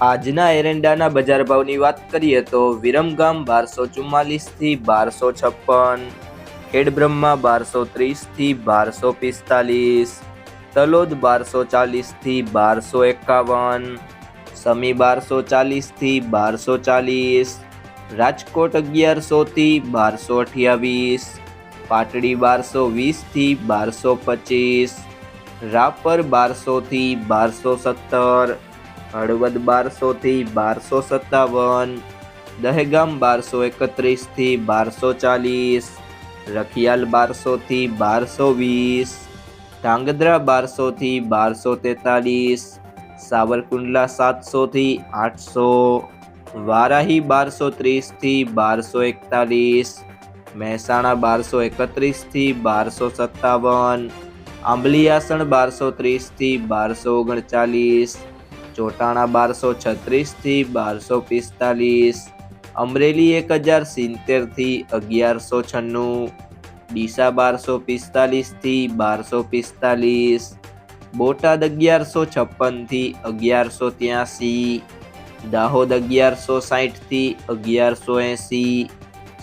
આજના એરંડાના બજાર ભાવની વાત કરીએ તો વિરમગામ બારસો ચુમ્માલીસથી બારસો છપ્પન, ખેડબ્રહ્મા બારસો ત્રીસથી બારસો પિસ્તાલીસ, તલોદ બારસો ચાલીસથી બારસો એકાવન, સમી બારસો ચાલીસથી બારસો ચાલીસ, રાજકોટ અગિયારસોથી બારસો અઠ્યાવીસ, પાટડી બારસો વીસથી બારસો પચીસ, રાપર બારસોથી બારસો સત્તર હળવદ બારસોથી બારસો સત્તાવન, દહેગામ બારસો એકત્રીસથી બારસો ચાલીસ, રખિયાલ બારસોથી બારસો વીસ, ધાંગધ્રા બારસોથી બારસો તેતાલીસ, સાવરકુંડલા સાતસોથી આઠસો, વારાહી બારસો ત્રીસથી બારસો એકતાલીસ, મહેસાણા બારસો એકત્રીસથી બારસો સત્તાવન આંબલીયાસણ બારસો ત્રીસથી બારસો ઓગણચાલીસ ચોટાણા બારસો છત્રીસથી બારસો પિસ્તાલીસ. અમરેલી એક હજાર સિત્તેરથી અગિયારસો છન્નું. ડીસા બારસો પિસ્તાલીસથી બારસો પિસ્તાલીસ. બોટાદ અગિયારસો છપ્પનથી અગિયારસો ત્યાસી. દાહોદ અગિયારસો સાહીઠથી અગિયારસો એંસી.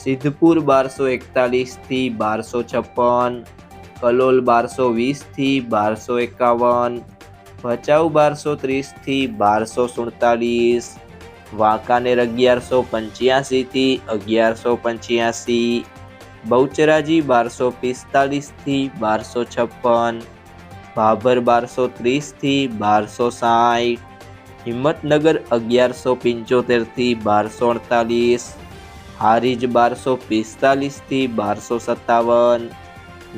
સિદ્ધપુર બારસો એકતાલીસથી બારસો છપ્પન. કલોલ બારસો વીસથી બારસો એકાવન. ભચાઉ બારસો ત્રીસથી બારસો સુડતાલીસ, વાંકાનેર અગિયારસો પંચ્યાસીથી અગિયારસો પંચ્યાસી, બહુચરાજી બારસો પિસ્તાલીસથી બારસો છપ્પન, ભાભર બારસો ત્રીસથી બારસો સાઠ, હિંમતનગર અગિયારસો પંચોતેરથી બારસો અડતાલીસ, હારીજ બારસો પિસ્તાલીસથી બારસો સત્તાવન,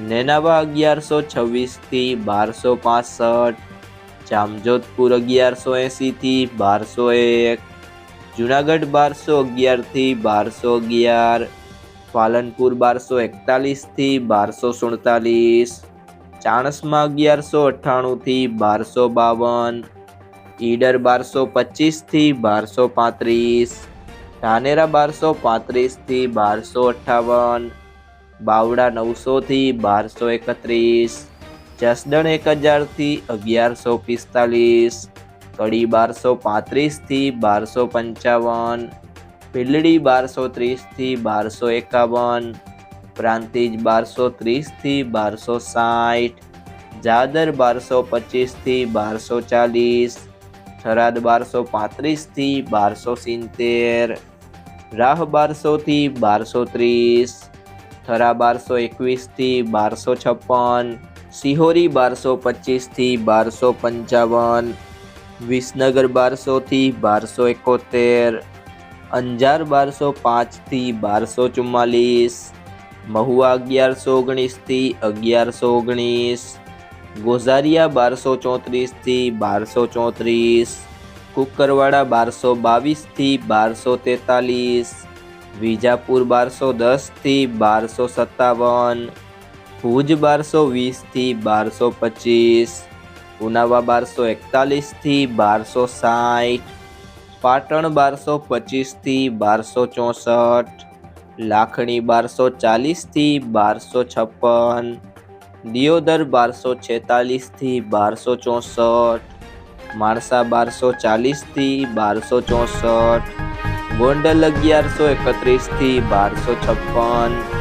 નેનાવા અગિયારસો છવ્વીસથી બારસો પાસઠ જામજોધપુર અગિયારસો એંસીથી બારસો એક, જુનાગઢ બારસો અગિયારથી બારસો અગિયાર, પાલનપુર બારસો એકતાલીસથી બારસો સુડતાલીસ, ચાણસમાં અગિયારસો અઠ્ઠાણુંથી બારસો બાવન, ઈડર બારસો પચીસથી બારસો પાંત્રીસ, ધાનેરા બારસો પાંત્રીસથી બારસો અઠ્ઠાવન, બાવડા નવસોથી બારસો એકત્રીસ જસદણ એક હજારથી અગિયારસો પિસ્તાલીસ, કડી બારસો પાંત્રીસથી બારસો પંચાવન ભીલડી બારસો ત્રીસથી બારસો એકાવન, પ્રાંતિજ બારસો ત્રીસથી બારસો સાઠ, જાદર બારસો પચીસથી બારસો ચાલીસ, થરાદ બારસો પાંત્રીસથી બારસો સિત્તેર, રાહ બારસોથી બારસો ત્રીસ, થરા બારસો એકવીસથી બારસો છપ્પન સિહોરી બારસો પચીસથી બારસો પંચાવન, વિસનગર બારસોથી બારસો એકોતેર, અંજાર બારસો પાંચથી બારસો ચુમ્માલીસ, મહુવા અગિયારસો ઓગણીસથી અગિયારસો ઓગણીસ, ગોઝારિયા બારસો ચોત્રીસથી બારસો ચોત્રીસ, કુકરવાડા બારસો બાવીસથી બારસો તેતાલીસ, વિજાપુર બારસો દસથી બારસો સત્તાવન ભુજ બારસો વીસથી બારસો પચીસ, ઉનાવા બારસો એકતાલીસથી બારસો સાઠ, પાટણ બારસો પચીસથી બારસો ચોસઠ, લાખણી બારસો ચાલીસથી બારસો છપ્પન, દિયોદર બારસો છેતાલીસથી બારસો ચોસઠ, માણસા બારસો ચાલીસથી બારસો ચોસઠ, ગોંડલ અગિયારસો એકત્રીસથી બારસો છપ્પન